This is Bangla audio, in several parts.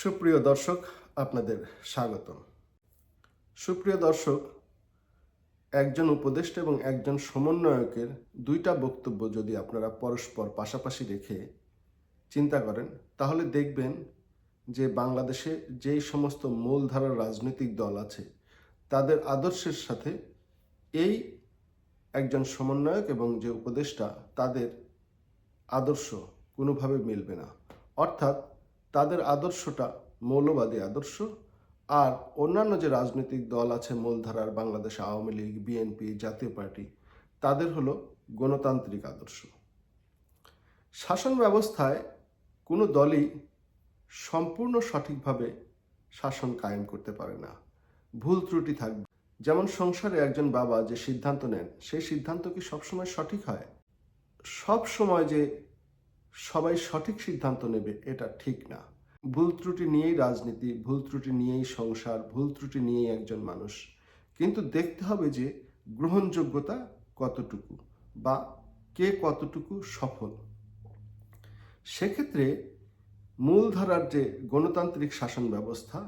সুপ্রিয় দর্শক, আপনাদের স্বাগতম। সুপ্রিয় দর্শক, একজন উপদেষ্টা এবং একজন সমন্বয়কের দুইটা বক্তব্য যদি আপনারা পরস্পর পাশাপাশি রেখে চিন্তা করেন, তাহলে দেখবেন যে বাংলাদেশে যেই সমস্ত মূলধারার রাজনৈতিক দল আছে, তাদের আদর্শের সাথে এই একজন সমন্বয়ক এবং যে উপদেষ্টা, তাদের আদর্শ কোনোভাবে মিলবে না। অর্থাৎ তাদের আদর্শটা মৌলবাদী আদর্শ। আর অন্যান্য যে রাজনৈতিক দল আছে মূলধারার Bangladesh, Awami League, BNP, Jatiya Party, তাদের হলো গণতান্ত্রিক আদর্শ। শাসন ব্যবস্থায় কোনো দলই সম্পূর্ণ সঠিকভাবে শাসন কায়েম করতে পারে না। ভুল ত্রুটি থাকবে। যেমন সংসারে একজন বাবা যে সিদ্ধান্ত নেন, সেই সিদ্ধান্ত কি সবসময় সঠিক হয়? সব সময় যে সবাই সঠিক সিদ্ধান্ত নেবে, এটা ঠিক না। ভুল ত্রুটি নিয়েই রাজনীতি, ভুল ত্রুটি নিয়েই সংসার, ভুল ত্রুটি নিয়েই একজন মানুষ। কিন্তু দেখতে হবে যে গ্রহণযোগ্যতা কতটুকু বা কে কতটুকু সফল। সেক্ষেত্রে মূলধারার যে গণতান্ত্রিক শাসন ব্যবস্থা,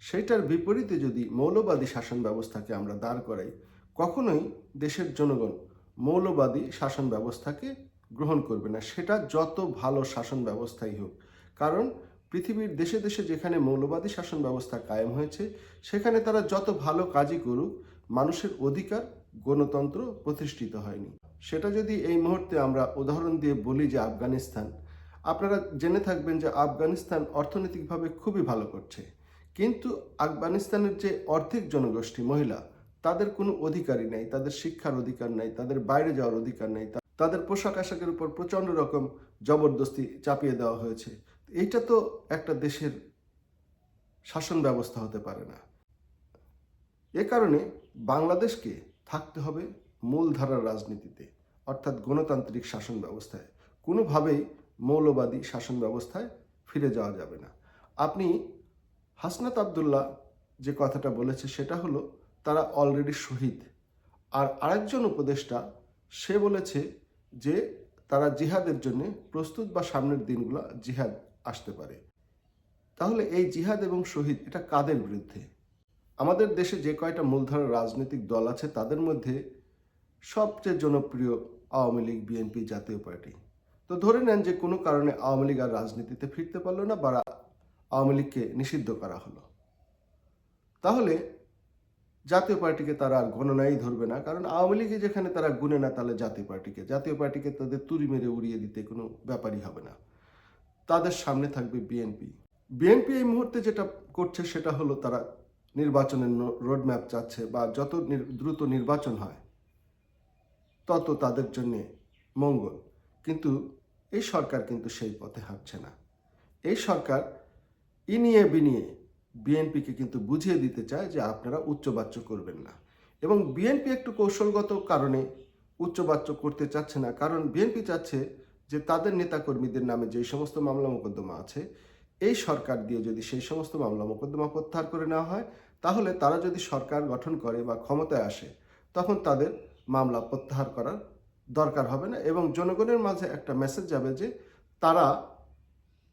সেটার বিপরীতে যদি মৌলবাদী শাসন ব্যবস্থাকে আমরা দাঁড় করাই, কখনোই দেশের জনগণ মৌলবাদী শাসন ব্যবস্থাকে গ্রহণ করবে না। সেটা যত ভালো শাসন ব্যবস্থাই হোক। কারণ পৃথিবীর দেশে দেশে যেখানে মৌলবাদী শাসন ব্যবস্থা কায়েম হয়েছে, সেখানে তারা যত ভালো কাজই করুক, মানুষের অধিকার গণতন্ত্র প্রতিষ্ঠিত হয়নি। সেটা যদি এই মুহূর্তে আমরা উদাহরণ দিয়ে বলি যে আফগানিস্তান, আপনারা জেনে থাকবেন যে আফগানিস্তান অর্থনৈতিকভাবে খুবই ভালো করছে। কিন্তু আফগানিস্তানের যে অর্ধেক জনগোষ্ঠী মহিলা, তাদের কোনো অধিকারই নেই, তাদের শিক্ষার অধিকার নেই, তাদের বাইরে যাওয়ার অধিকার নেই তাদের পোশাক আশাকের উপর প্রচণ্ড রকম জবরদস্তি চাপিয়ে দেওয়া হয়েছে। এইটা তো একটা দেশের শাসন ব্যবস্থা হতে পারে না। এ কারণে বাংলাদেশকে থাকতে হবে মূলধারার রাজনীতিতে, অর্থাৎ গণতান্ত্রিক শাসন ব্যবস্থায়। কোনোভাবেই মৌলবাদী শাসন ব্যবস্থায় ফিরে যাওয়া যাবে না। আপনি হাসনাত আবদুল্লাহ যে কথাটা বলেছে সেটা হলো, তারা অলরেডি শহীদ। আর আরেকজন উপদেষ্টা, সে বলেছে যে তারা জিহাদের জন্য প্রস্তুত বা সামনের দিনগুলো জিহাদ আসতে পারে। তাহলে এই জিহাদ এবং শহীদ, এটা কাদের বিরুদ্ধে? আমাদের দেশে যে কয়টা মূলধারার রাজনৈতিক দল আছে, তাদের মধ্যে সবচেয়ে জনপ্রিয় Awami League, BNP Jatiya Party. তো ধরে নেন যে কোনো কারণে আওয়ামী লীগ আর রাজনীতিতে ফিরতে পারল না বা আওয়ামী লীগকে নিষিদ্ধ করা হলো। তাহলে জাতীয় পার্টিকে তারা আর গণনাই ধরবে না। কারণ আওয়ামী লীগে যেখানে তারা গুনে না, তাহলে জাতীয় পার্টিকে। জাতীয় পার্টিকে তাদের তুড়ি মেরে উড়িয়ে দিতে কোনো ব্যাপারই হবে না। তাদের সামনে থাকবে বিএনপি। বিএনপি এই মুহূর্তে যেটা করছে, সেটা হলো তারা নির্বাচনের রোডম্যাপ চাচ্ছে বা যত দ্রুত নির্বাচন হয়, তত তাদের জন্যে মঙ্গল। কিন্তু এই সরকার কিন্তু সেই পথে হাঁটছে না। এই সরকার ইনিয়ে বিনিয়ে বিএনপিকে কিন্তু বুঝিয়ে দিতে চায় যে আপনারা উচ্চবাচ্য করবেন না। এবং বিএনপি একটু কৌশলগত কারণে উচ্চবাচ্য করতে চাচ্ছে না। কারণ বিএনপি চাচ্ছে যে তাদের নেতাকর্মীদের নামে যেই সমস্ত মামলা মোকদ্দমা আছে, এই সরকার দিয়ে যদি সেই সমস্ত মামলা মোকদ্দমা প্রত্যাহার করে নেওয়া হয়, তাহলে তারা যদি সরকার গঠন করে বা ক্ষমতায় আসে, তখন তাদের মামলা প্রত্যাহার করার দরকার হবে না। এবং জনগণের মাঝে একটা মেসেজ যাবে যে তারা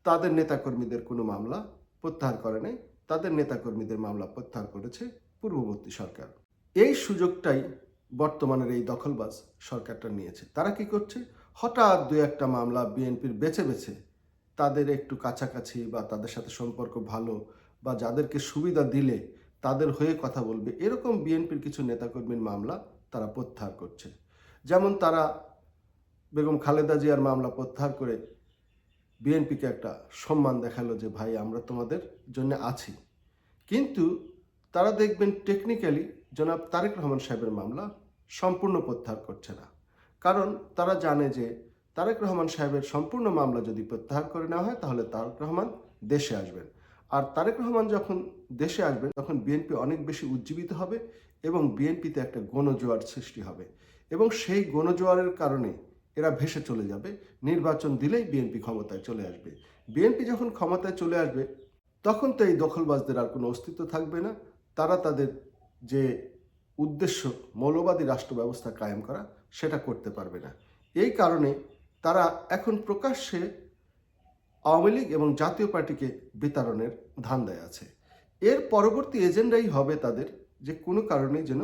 তাদের নেতাকর্মীদের কোনো মামলা প্রত্যাহার করে নাই। তাদের নেতাকর্মীদের মামলা প্রত্যাহার করেছে পূর্ববর্তী সরকার। এই সুযোগটাই বর্তমানের এই দখলবাজ সরকারটা নিয়েছে। তারা কি করছে? হঠাৎ দু একটা মামলা বিএনপির বেছে বেছে তাদের একটু কাছাকাছি বা তাদের সাথে সম্পর্ক ভালো বা যাদেরকে সুবিধা দিলে তাদের হয়ে কথা বলবে, এরকম বিএনপির কিছু নেতাকর্মীর মামলা তারা প্রত্যাহার করছে। যেমন তারা বেগম খালেদা জিয়ার মামলা প্রত্যাহার করে বিএনপিকে একটা সম্মান দেখাল যে, ভাই, আমরা তোমাদের জন্য আছি। কিন্তু তারা দেখবেন টেকনিক্যালি জনাব তারেক রহমান সাহেবের মামলা সম্পূর্ণ প্রত্যাহার করছে না। কারণ তারা জানে যে, তারেক রহমান সাহেবের সম্পূর্ণ মামলা যদি প্রত্যাহার করে নেওয়া হয়, তাহলে তারেক রহমান দেশে আসবেন। আর তারেক রহমান যখন দেশে আসবেন, তখন বিএনপি অনেক বেশি উজ্জীবিত হবে এবং বিএনপিতে একটা গণজোয়ার সৃষ্টি হবে। এবং সেই গণজোয়ারের কারণে এরা ভেসে চলে যাবে। নির্বাচন দিলেই বিএনপি ক্ষমতায় চলে আসবে। বিএনপি যখন ক্ষমতায় চলে আসবে, তখন তো এই দখলবাজদের আর কোনো অস্তিত্ব থাকবে না। তারা তাদের যে উদ্দেশ্য, মৌলবাদী রাষ্ট্র ব্যবস্থা কায়েম করা, সেটা করতে পারবে না। এই কারণে তারা এখন প্রকাশ্যে আওয়ামী লীগ এবং জাতীয় পার্টিকে বিতরণের ধান্দায় আছে। এর পরবর্তী এজেন্ডাই হবে তাদের যে কোনো কারণে যেন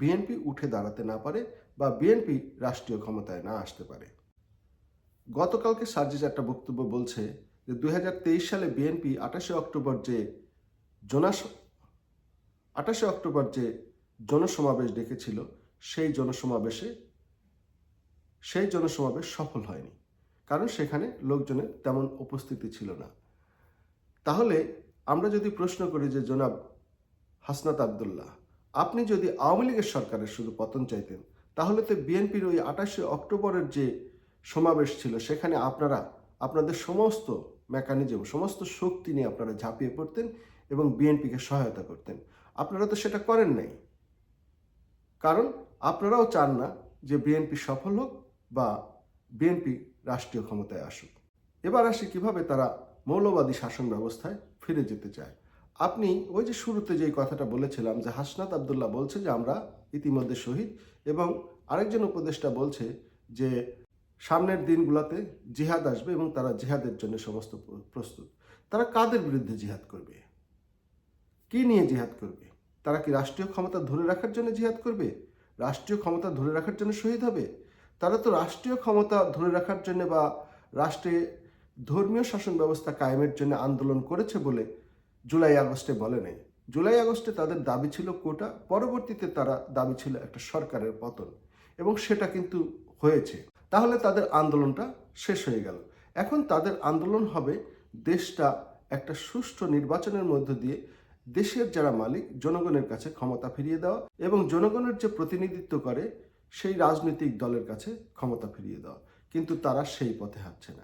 বিএনপি উঠে দাঁড়াতে না পারে। বা বিএনপি রাষ্ট্রীয় ক্ষমতায় না আসতে পারে। গতকালকে সার্জিজ একটা বক্তব্য বলছে যে দুই হাজার তেইশ সালে বিএনপি আঠাশে অক্টোবর যে জনাস, আঠাশে অক্টোবর যে জনসমাবেশ ডেকেছিল, সেই জনসমাবেশে, সেই জনসমাবেশ সফল হয়নি। কারণ সেখানে লোকজনের তেমন উপস্থিতি ছিল না। তাহলে আমরা যদি প্রশ্ন করি যে জনাব হাসনাত আবদুল্লাহ, আপনি যদি আওয়ামী লীগের সরকারের শুধু পতন চাইতেন তাহলে তো বিএনপির ওই আঠাশে অক্টোবরের যে সমাবেশ ছিল, সেখানে আপনারা, আপনাদের সমস্ত মেকানিজম সমস্ত শক্তি নিয়ে আপনারা ঝাঁপিয়ে পড়তেন এবং বিএনপিকে সহায়তা করতেন। আপনারা তো সেটা করেন নাই। কারণ আপনারাও চান না যে বিএনপি সফল হোক বা বিএনপি রাষ্ট্রীয় ক্ষমতায় আসুক। এবার আসি কীভাবে তারা মৌলবাদী শাসন ব্যবস্থায় ফিরে যেতে চায়। আপনি ওই যে শুরুতে যেই কথাটা বলেছিলাম যে হাসনাত আবদুল্লাহ বলছে যে আমরা ইতিমধ্যে শহীদ এবং আরেকজন উপদেষ্টা বলছে যে সামনের দিনগুলোতে জিহাদ আসবে এবং তারা জিহাদের জন্য সমস্ত প্রস্তুত। তারা কাদের বিরুদ্ধে জিহাদ করবে? কি নিয়ে জিহাদ করবে? তারা কি রাষ্ট্রীয় ক্ষমতা ধরে রাখার জন্য জিহাদ করবে? রাষ্ট্রীয় ক্ষমতা ধরে রাখার জন্য শহীদ হবে? তারা তো রাষ্ট্রীয় ক্ষমতা ধরে রাখার জন্য বা রাষ্ট্রে ধর্মীয় শাসন ব্যবস্থা কায়েমের জন্য আন্দোলন করেছে বলে জুলাই আগস্টে বলে নাই। জুলাই আগস্টে তাদের দাবি ছিল কোটা, পরবর্তীতে তারা দাবি ছিল একটা সরকারের পতন। এবং সেটা কিন্তু হয়েছে। তাহলে তাদের আন্দোলনটা শেষ হয়ে গেল। এখন তাদের আন্দোলন হবে দেশটা একটা সুষ্ঠু নির্বাচনের মধ্য দিয়ে দেশের যারা মালিক, জনগণের কাছে ক্ষমতা ফিরিয়ে দেওয়া এবং জনগণের যে প্রতিনিধিত্ব করে, সেই রাজনৈতিক দলের কাছে ক্ষমতা ফিরিয়ে দেওয়া। কিন্তু তারা সেই পথে হাঁটছে না।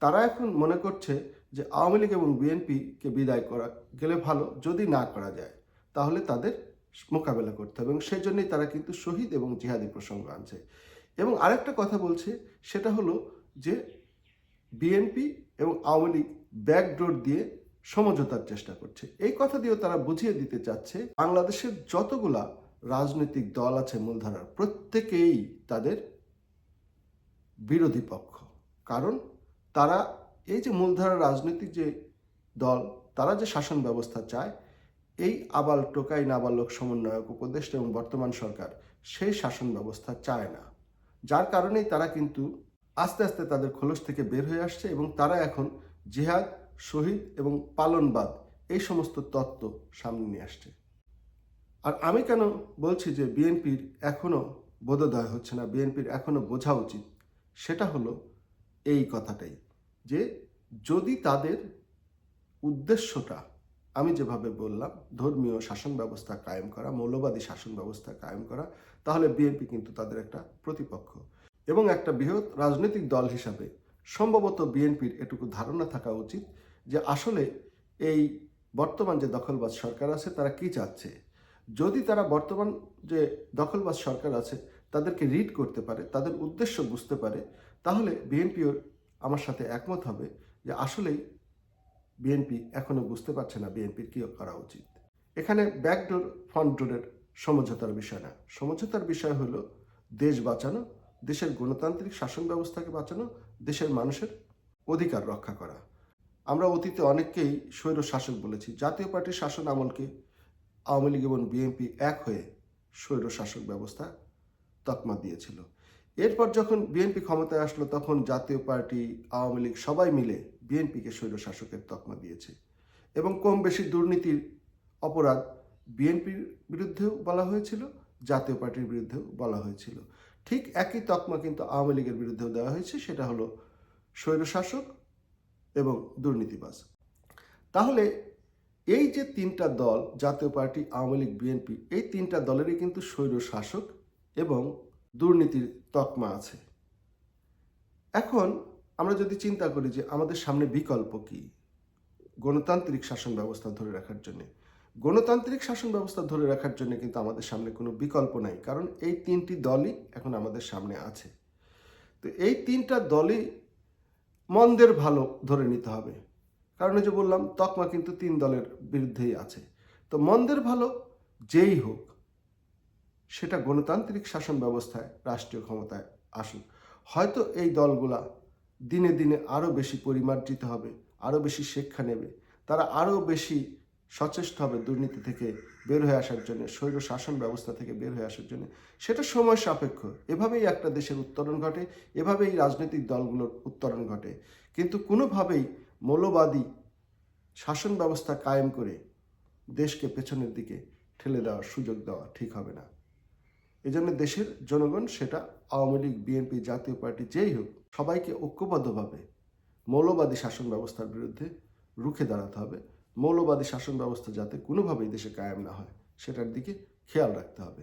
তারা এখন মনে করছে যে আওয়ামী লীগ এবং বিএনপিকে বিদায় করা গেলে ভালো, যদি না করা যায়, তাহলে তাদের মোকাবেলা করতে হবে এবং সেই জন্যই তারা কিন্তু শহীদ এবং জিহাদি প্রসঙ্গ আনছে। এবং আরেকটা কথা বলছে, সেটা হলো যে বিএনপি এবং আওয়ামী লীগ ব্যাকডোর দিয়ে সমঝোতার চেষ্টা করছে। এই কথা দিয়েও তারা বুঝিয়ে দিতে চাচ্ছে, বাংলাদেশের যতগুলা রাজনৈতিক দল আছে মূলধারার, প্রত্যেকেই তাদের বিরোধী পক্ষ। কারণ তারা এই যে মূলধারার রাজনৈতিক যে দল, তারা যে শাসন ব্যবস্থা চায়, এই আবাল টোকাই নাবালক সমন্বয়ক, উপদেষ্টা এবং বর্তমান সরকার সেই শাসন ব্যবস্থা চায় না। যার কারণেই তারা কিন্তু আস্তে আস্তে তাদের খোলস থেকে বের হয়ে আসছে এবং তারা এখন জিহাদ, শহীদ এবং পালনবাদ এই সমস্ত তত্ত্ব সামনে নিয়ে আসছে। আর আমি কেন বলছি যে বিএনপির এখনও বোধোদয় হচ্ছে না, বিএনপির এখনও বোঝা উচিত, সেটা হলো এই কথাটাই। যে যদি তাদের উদ্দেশ্যটা আমি যেভাবে বললাম, ধর্মীয় শাসন ব্যবস্থা কায়েম করা, মৌলবাদী শাসন ব্যবস্থা কায়েম করা, তাহলে বিএনপি কিন্তু তাদের একটা প্রতিপক্ষ। এবং একটা বৃহৎ রাজনৈতিক দল হিসাবে সম্ভবত বিএনপির এটুকু ধারণা থাকা উচিত যে আসলে এই বর্তমান যে দখলবাজ সরকার আছে, তারা কি চাচ্ছে? যদি তারা বর্তমান যে দখলবাজ সরকার আছে, তাদেরকে রিড করতে পারে, তাদের উদ্দেশ্য বুঝতে পারে, তাহলে বিএনপিও আমার সাথে একমত হবে যে আসলেই বিএনপি এখনও বুঝতে পারছে না বিএনপির কী করা উচিত। এখানে ব্যাকডোর, ফ্রন্ট ডোরের সমঝোতার বিষয় না। সমঝোতার বিষয় হলো দেশ বাঁচানো, দেশের গণতান্ত্রিক শাসন ব্যবস্থাকে বাঁচানো, দেশের মানুষের অধিকার রক্ষা করা। আমরা অতীতে অনেককেই স্বৈর শাসক বলেছি। জাতীয় পার্টির শাসন আমলকে আওয়ামী লীগ এবং বিএনপি এক হয়ে স্বৈর শাসক ব্যবস্থা তকমা দিয়েছিল। এরপর যখন বিএনপি ক্ষমতায় আসলো, তখন জাতীয় পার্টি, আওয়ামী লীগ সবাই মিলে বিএনপিকে স্বৈর শাসকের তকমা দিয়েছে। এবং কম বেশি দুর্নীতির অপরাধ বিএনপির বিরুদ্ধেও বলা হয়েছিল, জাতীয় পার্টির বিরুদ্ধেও বলা হয়েছিল। ঠিক একই তকমা কিন্তু আওয়ামী লীগের বিরুদ্ধেও দেওয়া হয়েছে, সেটা হলো স্বৈরশাসক এবং দুর্নীতিবাজ। তাহলে এই যে তিনটা দল, জাতীয় পার্টি, আওয়ামী লীগ, বিএনপি, এই তিনটা দলেরই কিন্তু স্বৈর শাসক এবং দুর্নীতির তকমা আছে। এখন আমরা যদি চিন্তা করি যে আমাদের সামনে বিকল্প কি? গণতান্ত্রিক শাসন ব্যবস্থা ধরে রাখার জন্য। গণতান্ত্রিক শাসন ব্যবস্থা ধরে রাখার জন্য কিন্তু আমাদের সামনে কোনো বিকল্প নাই, কারণ এই তিনটি দলই এখন আমাদের সামনে আছে। তো এই তিনটা দলই মন্দের ভালো ধরে নিতে হবে। কারণ যে বললাম, তকমা কিন্তু তিন দলের বিরুদ্ধেই আছে। তো মন্দের ভালো যেই হোক সেটা গণতান্ত্রিক শাসন ব্যবস্থায়, রাষ্ট্রীয় ক্ষমতায় আসুক। হয়তো এই দলগুলা দিনে দিনে আরও বেশি পরিমার্জিত হবে আরও বেশি শিক্ষা নেবে, তারা আরও বেশি সচেষ্ট হবে দুর্নীতি থেকে বের হয়ে আসার জন্য, স্বৈর শাসন ব্যবস্থা থেকে বের হয়ে আসার জন্য। সেটা সময় সাপেক্ষ। এভাবেই একটা দেশের উত্তরণ ঘটে, এভাবেই রাজনৈতিক দলগুলোর উত্তরণ ঘটে। কিন্তু কোনোভাবেই মৌলবাদী শাসন ব্যবস্থা কায়েম করে দেশকে পেছনের দিকে ঠেলে দেওয়ার সুযোগ দেওয়া ঠিক হবে না। এজন্য দেশের জনগণ সেটা Awami League, BNP, Jatiya Party যেই হোক, সবাইকে ঐক্যবদ্ধভাবে মৌলবাদী শাসন ব্যবস্থার বিরুদ্ধে রুখে দাঁড়াতে হবে। মৌলবাদী শাসন ব্যবস্থা যাতে কোনোভাবেই দেশে কায়েম না হয়, সেটার দিকে খেয়াল রাখতে হবে।